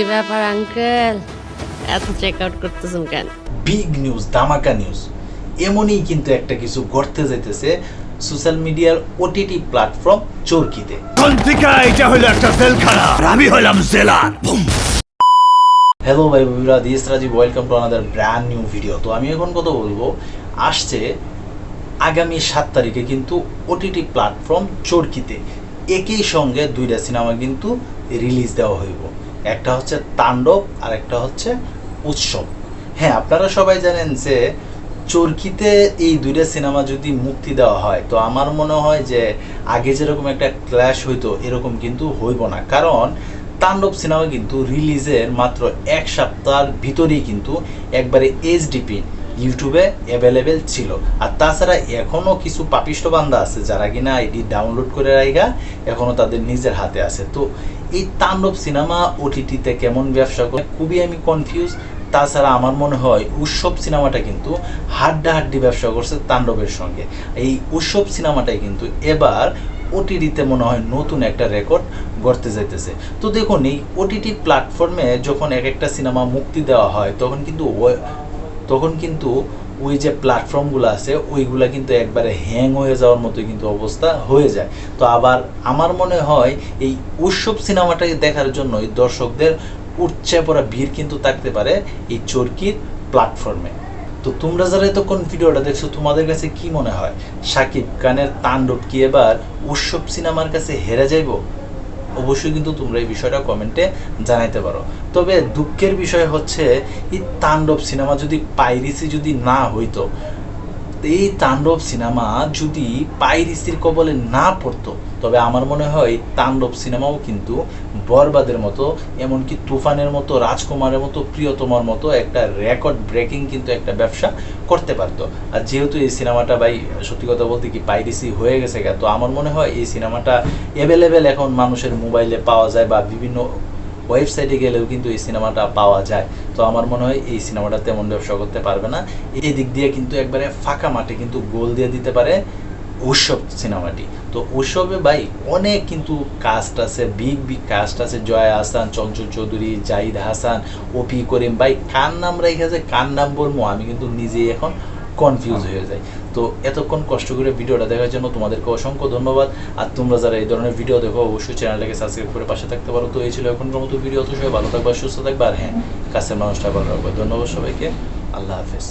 কি ব্যাপার আঙ্কেল? এত চেক আউট করতেছেন কেন? বিগ নিউজ ধামাকা নিউজ এমনই কিন্তু একটা কিছু ঘটতে যাইতেছে সোশ্যাল মিডিয়ার ওটিটি প্ল্যাটফর্ম চরকিতে। কোন থেকে এটা হলো একটা জেলখানা আর আমি হলাম জেলার। হ্যালো ভাই বন্ধুরা this Rajib welcome to another brand new video তো আমি এখন কথা বলব আসছে আগামী সাত তারিখে কিন্তু ওটিটি প্ল্যাটফর্ম চরকিতে। একই সঙ্গে দুইটা সিনেমা কিন্তু রিলিজ দেওয়া হইব। একটা হচ্ছে তাণ্ডব আর একটা হচ্ছে উৎসব। হ্যাঁ আপনারা সবাই জানেন যে চরকিতে এই দুইটা সিনেমা যদি মুক্তি দেওয়া হয়, তো আমার মনে হয় যে আগে যেরকম একটা ক্ল্যাশ হইতো, এরকম কিন্তু হইব না। কারণ তাণ্ডব সিনেমা কিন্তু রিলিজের মাত্র এক সপ্তাহের ভিতরেই কিন্তু একবারে এইচডিপি ইউটিউবে অ্যাভেলেবেল ছিল। আর তাছাড়া এখনও কিছু পাপিষ্ট বান্ধা আছে যারা কিনা এটি ডাউনলোড করে রাখা এখনও তাদের নিজের হাতে আছে। তো এই তাণ্ডব সিনেমা ওটিটিতে কেমন ব্যবসা করে, খুবই আমি কনফিউজ তাছাড়া আমার মনে হয় উৎসব সিনেমাটা কিন্তু হাড্ডাহাড্ডি ব্যবসা করছে তাণ্ডবের সঙ্গে। এই উৎসব সিনেমাটাই কিন্তু এবার ওটিটিতে মনে হয় নতুন একটা রেকর্ড গড়তে যাইতেছে। তো দেখুন, এই ওটিটি প্ল্যাটফর্মে যখন এক একটা সিনেমা মুক্তি দেওয়া হয়, তখন কিন্তু তখন কিন্তু ওই যে প্ল্যাটফর্মগুলো আছে, ওইগুলা কিন্তু একবারে হ্যাং হয়ে যাওয়ার মতো কিন্তু অবস্থা হয়ে যায়। তো আবার আমার মনে হয় এই উৎসব সিনেমাটাকে দেখার জন্য দর্শকদের উচ্চে পড়া ভিড় কিন্তু থাকতে পারে এই চরকির প্ল্যাটফর্মে তো তোমরা যারা এতক্ষণ ভিডিওটা দেখছ, তোমাদের কাছে কি মনে হয়? সাকিব খানের তাণ্ডব কি এবার উৎসব সিনেমার কাছে হেরে যাইব? অবশ্যই কিন্তু তোমরা এই বিষয়টা কমেন্টে জানাইতে পারো। তবে দুঃখের বিষয় হচ্ছে, এই তাণ্ডব সিনেমা যদি পাইরিসি যদি না হইতো এই তাণ্ডব সিনেমা যদি পাইরিসির কবলে না পড়তো, তবে আমার মনে হয় তাণ্ডব সিনেমাও কিন্তু বরবাদের মতো, এমনকি তুফানের মতো, রাজকুমারের মতো, প্রিয়তমার মতো একটা রেকর্ড ব্রেকিং কিন্তু একটা ব্যবসা করতে পারতো। আর যেহেতু এই সিনেমাটা ভাই সত্যি কথা বলতে কি পাইরিসি হয়ে গেছে তো আমার মনে হয় এই সিনেমাটা অ্যাভেলেবেল এখন মানুষের মোবাইলে পাওয়া যায় বা বিভিন্ন ওয়েবসাইটে গেলেও কিন্তু এই সিনেমাটা পাওয়া যায়। তো আমার মনে হয় এই সিনেমাটা তেমন ব্যবসা করতে পারবে না। এই দিক দিয়ে কিন্তু একবারে ফাঁকা মাঠে কিন্তু গোল দিয়ে দিতে পারে উৎসব সিনেমাটি। তো উৎসবে ভাই অনেক কিন্তু কাস্ট আছে বিগ বিগ কাস্ট আছে। জয়া হাসান, চঞ্চল চৌধুরী, জাহিদ হাসান ওপি করিম। ভাই কার নাম রেখে যে কার নাম বলব? আমি কিন্তু নিজেই এখন কনফিউজ হয়ে যায়। তো এতক্ষণ কষ্ট করে ভিডিওটা দেখার জন্য তোমাদেরকে অসংখ্য ধন্যবাদ। আর তোমরা যারা এই ধরনের ভিডিও দেখো, অবশ্যই চ্যানেলটাকে সাবস্ক্রাইব করে পাশে থাকতে পারো। তো এই ছিল এখনকার মতো ভিডিও। তো সবাই ভালো থাকবে, সুস্থ থাকবে। আর হ্যাঁ কাছের মানুষটা ভালো রাখবে। ধন্যবাদ সবাইকে। আল্লাহ হাফেজ।